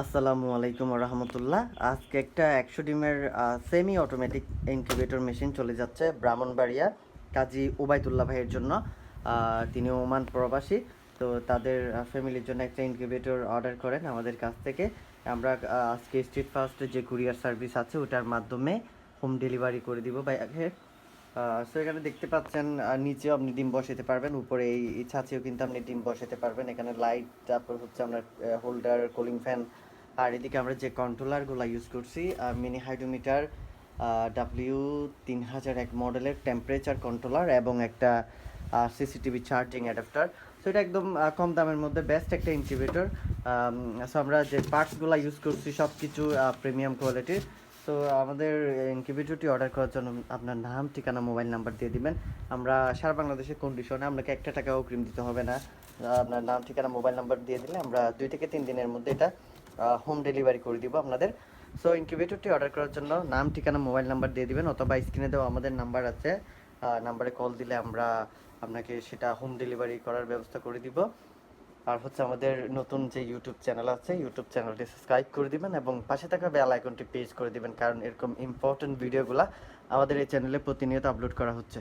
আসসালামু আলাইকুম রহমতুল্লাহ। আজকে একটা একশো ডিমের সেমি অটোমেটিক ইনকিউবেটর মেশিন চলে যাচ্ছে ব্রাহ্মণবাড়িয়া, কাজী ওবায়দুল্লাহ ভাইয়ের জন্য। তিনি ওমান প্রবাসী, তো তাদের ফ্যামিলির জন্য একটা ইনকিউবেটর অর্ডার করেন আমাদের কাছ থেকে। আমরা আজকে স্ট্রিট ফাস্ট যে কুরিয়ার সার্ভিস আছে ওটার মাধ্যমে হোম ডেলিভারি করে দিব। ভাইয়াকে সো এখানে দেখতে পাচ্ছেন নিচেও আপনি ডিম বসাতে পারবেন, উপরে এই এই ছাঁচেও কিন্তু আপনি ডিম বসাতে পারবেন। এখানে লাইট তারপর হচ্ছে আমরা হোল্ডার কুলিং ফ্যান আর এদিকে আমরা যে কন্ট্রোলারগুলো ইউজ করছি মিনি হাইড্রোমিটার ডাব্লিউ তিন হাজার এক মডেলের টেম্পারেচার কন্ট্রোলার এবং একটা সিসিটিভি চার্জিং অ্যাডাপ্টার সো এটা একদম কম দামের মধ্যে বেস্ট একটা ইনকিউবেটর সো আমরা যে পার্টসগুলো ইউজ করছি সব কিছু প্রিমিয়াম কোয়ালিটির তো আমাদের ইনকিউবেটরটি অর্ডার করার জন্য আপনার নাম, ঠিকানা মোবাইল নাম্বার দিয়ে দিবেন। আমরা সারা বাংলাদেশের কন্ডিশনে আপনাকে একটা টাকাও অগ্রিম দিতে হবে না। আপনার নাম, ঠিকানা মোবাইল নাম্বার দিয়ে দিলে আমরা দুই থেকে তিন দিনের মধ্যে এটা হোম ডেলিভারি করে দিব আপনাদের। সো ইনকিউবেটরটি অর্ডার করার জন্য নাম, ঠিকানা মোবাইল নাম্বার দিয়ে দিবেন, অথবা স্ক্রিনে দেওয়া আমাদের নাম্বার আছে। নাম্বারে কল দিলে আমরা আপনাকে সেটা হোম ডেলিভারি করার ব্যবস্থা করে দিব। আর হচ্ছে আমাদের নতুন যে ইউটিউব চ্যানেল আছে ইউটিউব চ্যানেলটি সাবস্ক্রাইব করে দিবেন এবং পাশে থাকা বেল আইকনটি পেজ করে দিবেন, কারণ এরকম ইম্পর্টেন্ট ভিডিওগুলা আমাদের এই চ্যানেলে প্রতিনিয়ত আপলোড করা হচ্ছে।